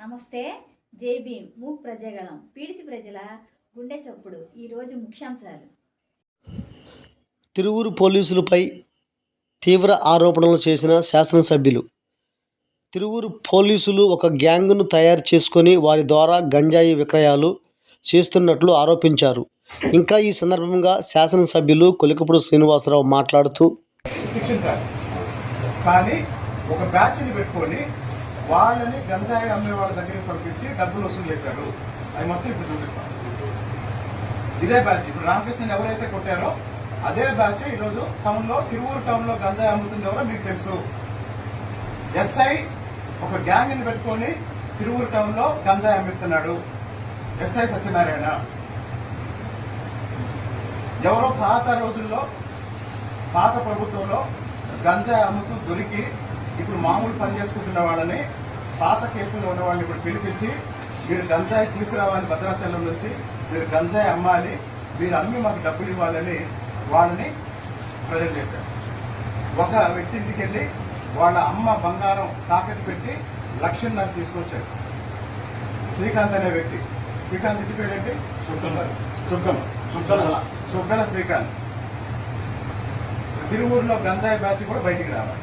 నమస్తే జై భీమ్. మూక్ ప్రజగలం పీడిత ప్రజల గుండె చప్పుడు. ఈరోజు ముఖ్యాంశాలు. తిరువురు పోలీసులపై తీవ్ర ఆరోపణలు చేసిన శాసనసభ్యులు. తిరువురు పోలీసులు ఒక గ్యాంగ్ను తయారు చేసుకొని వారి ద్వారా గంజాయి విక్రయాలు చేస్తున్నట్లు ఆరోపించారు. ఇంకా ఈ సందర్భంగా శాసనసభ్యులు కొలికపూడి శ్రీనివాసరావు మాట్లాడుతూ శిక్షించాలి. కానీ ఒక బ్యాచ్ని పెట్టుకొని వాళ్ళని గంజాయి అమ్మే వాళ్ళ దగ్గరికి పంపించి డబ్బులు వసూలు చేశారు. అది మొత్తం ఇప్పుడు చూపిస్తాం. ఇదే బ్యాచ్. ఇప్పుడు రామకృష్ణని ఎవరైతే కొట్టారో అదే బ్యాచ్ ఈరోజు టౌన్లో తిరువూరు టౌన్లో గంజాయి అమ్ముతుంది ఎవరో మీకు తెలుసు. ఎస్ఐ ఒక గ్యాంగ్ని పెట్టుకొని తిరువూరు టౌన్లో గంజాయి అమ్మిస్తున్నాడు. ఎస్ఐ సత్యనారాయణ. ఎవరో పాత రోజుల్లో పాత ప్రభుత్వంలో గంజాయి అమ్ముతూ దొరికి ఇప్పుడు మామూలు పని చేసుకుంటున్న వాళ్ళని పాత కేసులో ఉన్న వాళ్ళని ఇప్పుడు పిలిపించి మీరు గంజాయి తీసుకురావాలి భద్రాచలం నుంచి మీరు గంజాయి అమ్మాలి మీరు అమ్మి మాకు డబ్బులు ఇవ్వాలని వాళ్ళని ప్రజలు చేశారు. ఒక వ్యక్తి ఇంటికి వెళ్ళి వాళ్ళ అమ్మ బంగారం తాకట్టు పెట్టి లక్షన్నర తీసుకొచ్చారు శ్రీకాంత్ అనే వ్యక్తి. శ్రీకాంత్ ఇంటి పేరేంటి సుగ్గం సుగ్గల సుగ్గల శ్రీకాంత్. తిరువూరులో గంజాయి బ్యాచ్ కూడా బయటికి రావాలి.